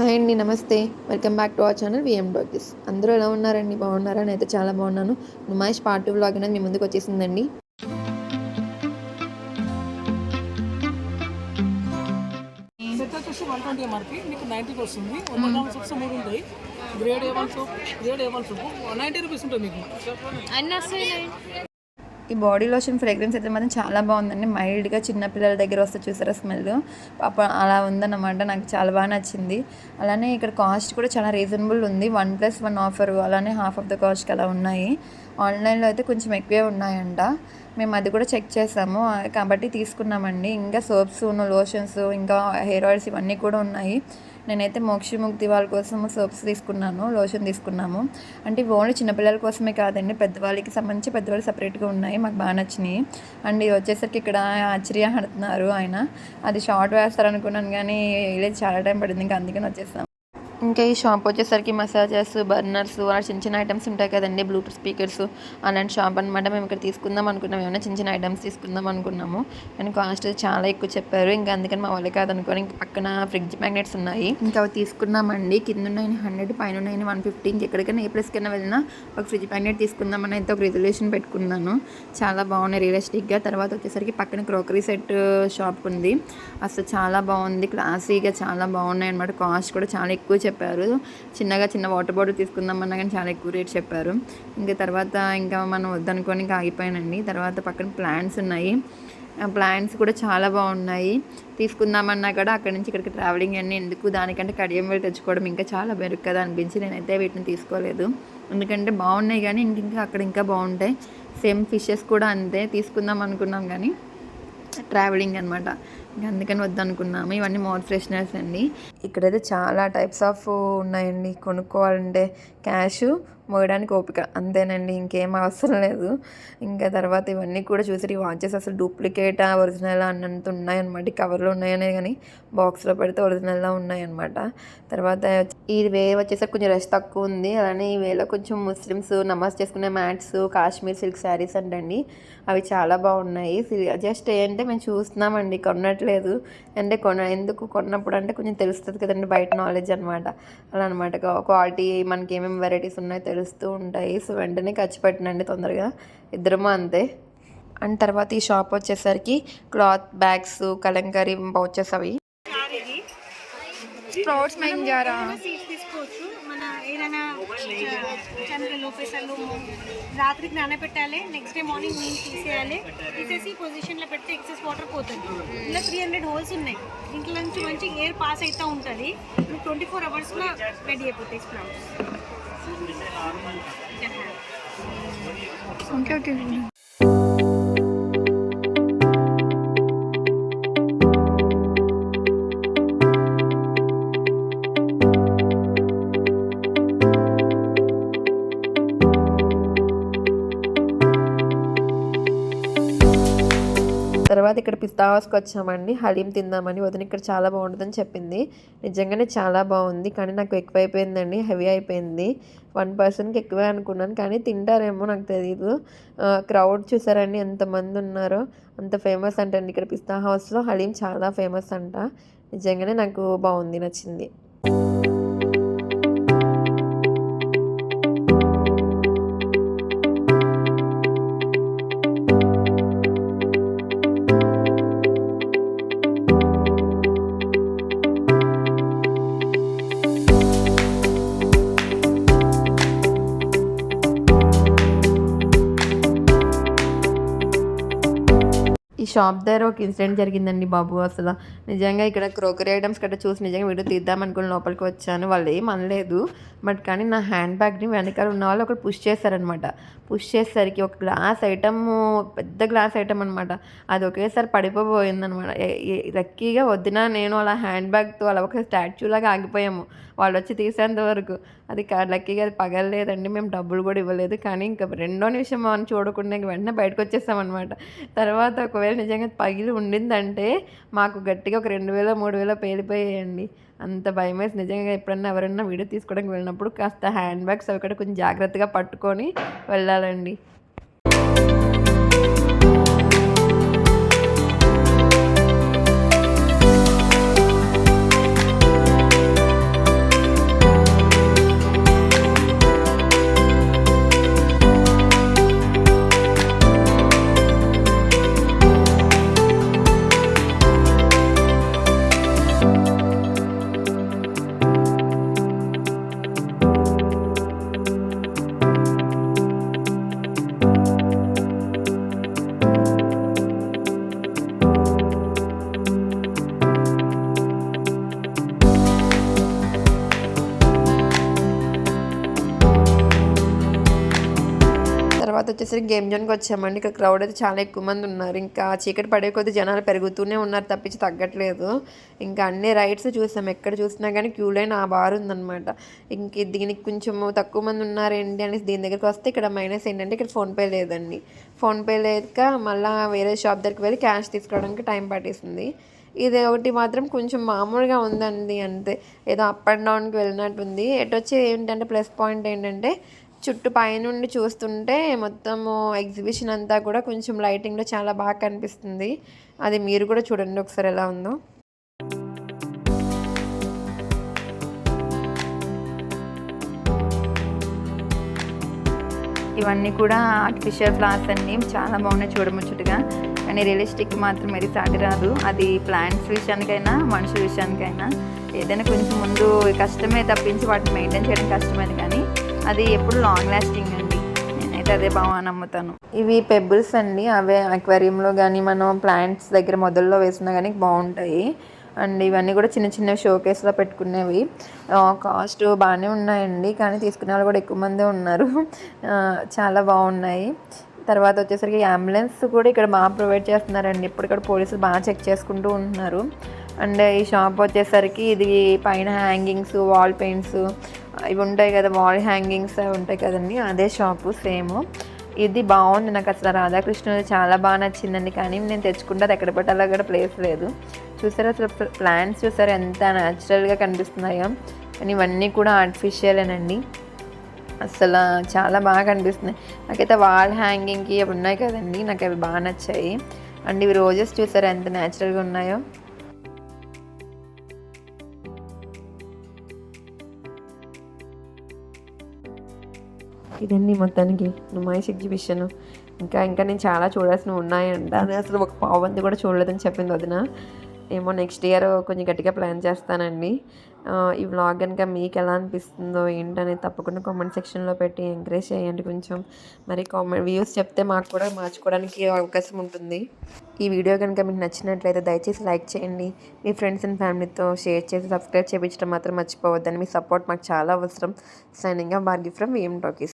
Hi అండి నమస్తే. Welcome back to our channel VM talkies అందరూ ఎలా ఉన్నారండి? బాగున్నారా? నేనైతే చాలా బాగున్నాను. నుమాయిష్ పార్ట్ టూ బ్లాగ్ అనేది మీ ముందుకు వచ్చేసిందండి. సెట్ వచ్చేసి వన్ ట్వంటీ ఎంఆర్పి మీకు నైంటీకి వస్తుంది వంద గ్రామ్స్ సోప్స్ మూడు ఉంటాయి grade A one soap grade A one soap ninety rupees ఉంటుంది మీకు అన్నీ వస్తాయి ఈ బాడీ లోషన్ ఫ్రేగ్రెన్స్ అయితే మాత్రం చాలా బాగుందండి. మైల్డ్గా చిన్నపిల్లల దగ్గర వస్తే చూసారా స్మెల్ పాప అలా ఉందన్నమాట. నాకు చాలా బాగా నచ్చింది. అలానే ఇక్కడ కాస్ట్ కూడా చాలా రీజనబుల్ ఉంది. వన్ ప్లస్ వన్ ఆఫర్ అలానే హాఫ్ ఆఫ్ ద కాస్ట్కి అలా ఉన్నాయి. ఆన్లైన్లో అయితే కొంచెం ఎక్కువే ఉన్నాయంట. మేము అది కూడా చెక్ చేసాము. కాబట్టి తీసుకున్నామండి. ఇంకా సోప్స్ లోషన్స్ ఇంకా హెయిర్ ఆయిల్స్ ఇవన్నీ కూడా ఉన్నాయి. నేనైతే మోక్షి ముక్తి వాళ్ళ కోసం సోప్స్ తీసుకున్నాను లోషన్ తీసుకున్నాము. అంటే ఇవి ఓన్లీ చిన్నపిల్లల కోసమే కాదండి పెద్దవాళ్ళకి సంబంధించి పెద్దవాళ్ళు సపరేట్గా ఉన్నాయి మాకు బాగా నచ్చినాయి. అండ్ ఇది వచ్చేసరికి ఇక్కడ ఆశ్చర్య ఆడుతున్నారు ఆయన. అది షార్ట్ వేస్తారు అనుకున్నాను కానీ లేదు చాలా టైం పడింది ఇంకా అందుకని వచ్చేసాం ఇంకా ఈ షాప్ వచ్చేసరికి మసాజర్స్ బర్నర్స్ అలా చిన్న చిన్న ఐటమ్స్ ఉంటాయి కదండి. బ్లూటూత్ స్పీకర్స్ అలాంటి షాప్ అనమాట మేము ఇక్కడ తీసుకుందాం అనుకున్నాం. ఏమైనా చిన్న చిన్న ఐటమ్స్ తీసుకుందాం అనుకున్నాము. కానీ కాస్ట్ చాలా ఎక్కువ చెప్పారు. ఇంకా అందుకని మా వాళ్ళే కాదనుకోని ఇంక పక్కన ఫ్రిడ్జ్ మ్యాగ్నెట్స్ ఉన్నాయి. ఇంకా అవి తీసుకున్నామండి కింద ఉన్నాయి హండ్రెడ్ పైన ఉన్నాయి వన్ ఫిఫ్టీ. ఇంక ఎక్కడికైనా ఏ ప్లేస్కైనా వెళ్ళినా ఒక ఫ్రిడ్జ్ మ్యాగ్నెట్ తీసుకుందామని అయితే ఒక రిజల్యూషన్ పెట్టుకున్నాను. చాలా బాగున్నాయి రియలిస్టిక్గా తర్వాత వచ్చేసరికి పక్కన క్రోకరీ సెట్ షాప్ ఉంది. అసలు చాలా బాగుంది. క్లాసీగా చాలా బాగున్నాయి అనమాట కాస్ట్ కూడా చాలా ఎక్కువ చెప్పారు. చిన్నగా చిన్న వాటర్ బాటిల్ తీసుకుందామన్నా కానీ చాలా ఎక్కువ రేట్ చెప్పారు. ఇంకా తర్వాత ఇంకా మనం వద్దనుకొని ఆగిపోయానండి. తర్వాత పక్కన ప్లాంట్స్ ఉన్నాయి. ఆ ప్లాంట్స్ కూడా చాలా బాగున్నాయి. తీసుకుందామన్నా కూడా అక్కడి నుంచి ఇక్కడికి ట్రావెలింగ్ అన్నీ ఎందుకు దానికంటే కడియం వెళ్ళి తెచ్చుకోవడం ఇంకా చాలా బెరుకు కదా అనిపించి నేనైతే వీటిని తీసుకోలేదు. ఎందుకంటే బాగున్నాయి కానీ ఇంక ఇంకా అక్కడ ఇంకా బాగుంటాయి. సేమ్ ఫిషెస్ కూడా అంతే తీసుకుందాం అనుకున్నాం కానీ ట్రావెలింగ్ అనమాట అందుకని వద్దనుకున్నాము. ఇవన్నీ మోర్ ఫ్రెషనర్స్ అండి. ఇక్కడైతే చాలా టైప్స్ ఆఫ్ uh, ఉన్నాయండి. కొనుక్కోవాలంటే క్యాష్ మోయడానికి ఓపిక. అంతేనండి ఇంకేం అవసరం లేదు. ఇంకా తర్వాత ఇవన్నీ కూడా చూసి ఈ వాచెస్ అసలు డూప్లికేటా ఒరిజినల్ అన్నంత ఉన్నాయన్నమాట. ఈ కవర్లో ఉన్నాయనే కానీ బాక్స్లో పెడితే ఒరిజినల్లా ఉన్నాయన్నమాట. తర్వాత ఈ వే వచ్చేసరికి కొంచెం రష్ తక్కువ ఉంది. అలానే ఈ వేలో కొంచెం ముస్లిమ్స్ నమాజ్ చేసుకునే మ్యాట్స్ కాశ్మీర్ సిల్క్ శారీస్ అంటండి. అవి చాలా బాగున్నాయి. జస్ట్ ఏంటంటే మేము చూస్తున్నామండి కొనట్లేదు. అంటే కొన ఎందుకు కొన్నప్పుడు అంటే కొంచెం తెలుస్తుంది కదండి బయట నాలెడ్జ్ అనమాట అలా అనమాట క్వాలిటీ మనకి ఏమేమి వెరైటీస్ ఉన్నాయో తెలుస్తూ ఉంటాయి. సో వెంటనే ఖర్చు పెట్టినండి తొందరగా. ఇద్దరము అంతే. అండ్ తర్వాత ఈ షాప్ వచ్చేసరికి క్లాత్ బ్యాగ్స్ కలంకారీ పౌచెస్ అవి. స్ప్రౌట్స్ మెంజారా తీసుకోవచ్చు. మన ఏదైనా శనగలు రాత్రికి నానబెట్టాలి నెక్స్ట్ డే మార్నింగ్ నీళ్ళు తీసేయాలి. తీసేసి పొజిషన్లో పెడితే ఎక్సెస్ వాటర్ పోతుంది. ఇలా త్రీ హండ్రెడ్ హోల్స్ ఉన్నాయి. ఇంట్లో నుంచి మంచి ఎయిర్ పాస్ అవుతూ ఉంటుంది. ట్వంటీ ఫోర్ అవర్స్లో రెడీ అయిపోతాయి స్ప్రౌట్స్. không cho gì తర్వాత ఇక్కడ పిస్తా హౌస్కి వచ్చామండి. హలీం తిందామని వదిన ఇక్కడ చాలా బాగుంటుందని చెప్పింది. నిజంగానే చాలా బాగుంది. కానీ నాకు ఎక్కువైపోయిందండి. హెవీ అయిపోయింది. వన్ పర్సన్కి ఎక్కువే అనుకున్నాను. కానీ తింటారేమో నాకు తెలియదు క్రౌడ్ చూసారండి ఎంతమంది ఉన్నారో. అంత ఫేమస్ అంటండి. ఇక్కడ పిస్తా హౌస్లో హలీం చాలా ఫేమస్ అంట. నిజంగానే నాకు బాగుంది. నచ్చింది. షాప్ దగ్గర ఒక ఇన్సిడెంట్ జరిగిందండి బాబు అసలు. నిజంగా ఇక్కడ క్రోకరీ ఐటమ్స్ గట్రా చూసి నిజంగా వీడియో తీద్దామనుకుని లోపలికి వచ్చాను. వాళ్ళు ఏం అనలేదు. బట్ కానీ నా హ్యాండ్ బ్యాగ్ని వెనకాల ఉన్న వాళ్ళు ఒకటి పుష్ చేశారనమాట పుష్ చేసేసరికి ఒక గ్లాస్ ఐటమ్ పెద్ద గ్లాస్ ఐటమ్ అనమాట అది ఒకేసారి పడిపోబోయిందనమాట లక్కీగా వద్దినా నేను అలా హ్యాండ్ బ్యాగ్తో అలా ఒక స్టాచ్యూ లాగా ఆగిపోయాము. వాళ్ళు వచ్చి తీసేంత వరకు. అది కా- లక్కీగా అది పగలలేదండి మేము డబ్బులు కూడా ఇవ్వలేదు. కానీ ఇంకా రెండో నిమిషం మనం చూడకుండా ఇంక వెంటనే బయటకు వచ్చేసామన్నమాట తర్వాత ఒకవేళ నిజంగా పగిలి ఉండిందంటే మాకు గట్టిగా ఒక రెండు వేల మూడు వేల పేలిపోయాయండి. అంత భయం వేసి నిజంగా ఎప్పుడన్నా ఎవరైనా వీడియో తీసుకోవడానికి వెళ్ళినప్పుడు కాస్త హ్యాండ్ బ్యాగ్స్ అవి కూడా కొంచెం జాగ్రత్తగా పట్టుకొని వెళ్ళాలండి. తర్వాత వచ్చేసరికి గేమ్ జోన్కి వచ్చామండి. ఇక్కడ క్రౌడ్ అయితే చాలా ఎక్కువ మంది ఉన్నారు. ఇంకా చీకటి పడే కొద్ది జనాలు పెరుగుతూనే ఉన్నారు తప్పించి తగ్గట్లేదు. ఇంకా అన్ని రైడ్స్ చూసాం. ఎక్కడ చూసినా కానీ క్యూ లైన్ ఆ బార్ ఉందన్నమాట. ఇంక దీనికి కొంచెం తక్కువ మంది ఉన్నారేంటి అనేసి దీని దగ్గరికి వస్తే ఇక్కడ మైనస్ ఏంటంటే ఇక్కడ ఫోన్పే లేదండి. ఫోన్పే లేక మళ్ళీ వేరే షాప్ దగ్గరికి వెళ్ళి క్యాష్ తీసుకోవడానికి టైం పట్టేసింది. ఇది ఒకటి మాత్రం కొంచెం మామూలుగా ఉందండి అంతే. ఏదో అప్ అండ్ డౌన్కి వెళ్ళినట్టుంది ఎటు వచ్చి ఏంటంటే ప్లస్ పాయింట్ ఏంటంటే చుట్టూ పైనుండి చూస్తుంటే మొత్తము ఎగ్జిబిషన్ అంతా కూడా కొంచెం లైటింగ్లో చాలా బాగా కనిపిస్తుంది. అది మీరు కూడా చూడండి ఒకసారి ఎలా ఉందో. ఇవన్నీ కూడా ఆర్టిఫిషియల్ ఫ్లవర్స్ అన్ని చాలా బాగున్నాయి చూడముచ్చటగా. కానీ రియలిస్టిక్ మాత్రం ఏది సాటి రాదు. అది ప్లాంట్స్ విషయానికైనా మనుషుల విషయానికైనా. ఏదైనా కొంచెం ముందు కష్టమే తప్పించి వాటిని మెయింటైన్ చేయడం కష్టమైంది కానీ అది ఎప్పుడు లాంగ్ లాస్టింగ్ అండి. నేనైతే అదే బాగా నమ్ముతాను. ఇవి పెబుల్స్ అండి. అవే అక్వేరియంలో కానీ మనం ప్లాంట్స్ దగ్గర మొదల్లో వేసినా కానీ బాగుంటాయి. అండ్ ఇవన్నీ కూడా చిన్న చిన్న షోకేస్లో పెట్టుకునేవి. కాస్ట్ బాగానే ఉన్నాయండి. కానీ తీసుకునే వాళ్ళు కూడా ఎక్కువ మందే ఉన్నారు. చాలా బాగున్నాయి. తర్వాత వచ్చేసరికి అంబులెన్స్ కూడా ఇక్కడ బాగా ప్రొవైడ్ చేస్తున్నారండి. ఇప్పుడు ఇక్కడ పోలీసులు బాగా చెక్ చేసుకుంటూ ఉంటున్నారు. అండ్ ఈ షాప్ వచ్చేసరికి ఇది పైన హ్యాంగింగ్స్ వాల్ పెయింట్స్ ఇవి ఉంటాయి కదా వాల్ హ్యాంగింగ్స్ అవి ఉంటాయి కదండి. అదే షాపు సేమ్ ఇది బాగుంది నాకు అసలు. రాధాకృష్ణుడు చాలా బాగా నచ్చిందండి. కానీ నేను తెచ్చుకుంటే అది ఎక్కడ పెట్టాలో కూడా ప్లేస్ లేదు. చూసారా అసలు ప్లాంట్స్ చూసారు ఎంత న్యాచురల్గా కనిపిస్తున్నాయో. కానీ ఇవన్నీ కూడా ఆర్టిఫిషియలేనండి అసలు చాలా బాగా కనిపిస్తున్నాయి నాకైతే వాల్ హ్యాంగింగ్కి అవి ఉన్నాయి కదండి నాకు అవి బాగా నచ్చాయి. అండ్ ఇవి రోజెస్ చూసారా ఎంత న్యాచురల్గా ఉన్నాయో? ఇదండి మొత్తానికి నుమాయిష్ ఎగ్జిబిషన్. ఇంకా ఇంకా నేను చాలా చూడాల్సినవి ఉన్నాయంట. అసలు ఒక పావంతి కూడా చూడలేదని చెప్పింది వదిన. ఏమో నెక్స్ట్ ఇయర్ కొంచెం గట్టిగా ప్లాన్ చేస్తానండి. ఈ వ్లాగ్ కనుక మీకు ఎలా అనిపిస్తుందో ఏంటనేది తప్పకుండా కామెంట్ సెక్షన్లో పెట్టి ఎంకరేజ్ చేయండి కొంచెం. మరి కామెంట్ వ్యూస్ చెప్తే మాకు కూడా మార్చుకోవడానికి అవకాశం ఉంటుంది. ఈ వీడియో కనుక మీకు నచ్చినట్లయితే దయచేసి లైక్ చేయండి. మీ ఫ్రెండ్స్ అండ్ ఫ్యామిలీతో షేర్ చేసి సబ్స్క్రైబ్ చేయించడం మాత్రం మర్చిపోవద్దని మీ సపోర్ట్ మాకు చాలా అవసరం. Signing Bhargi from VM talkies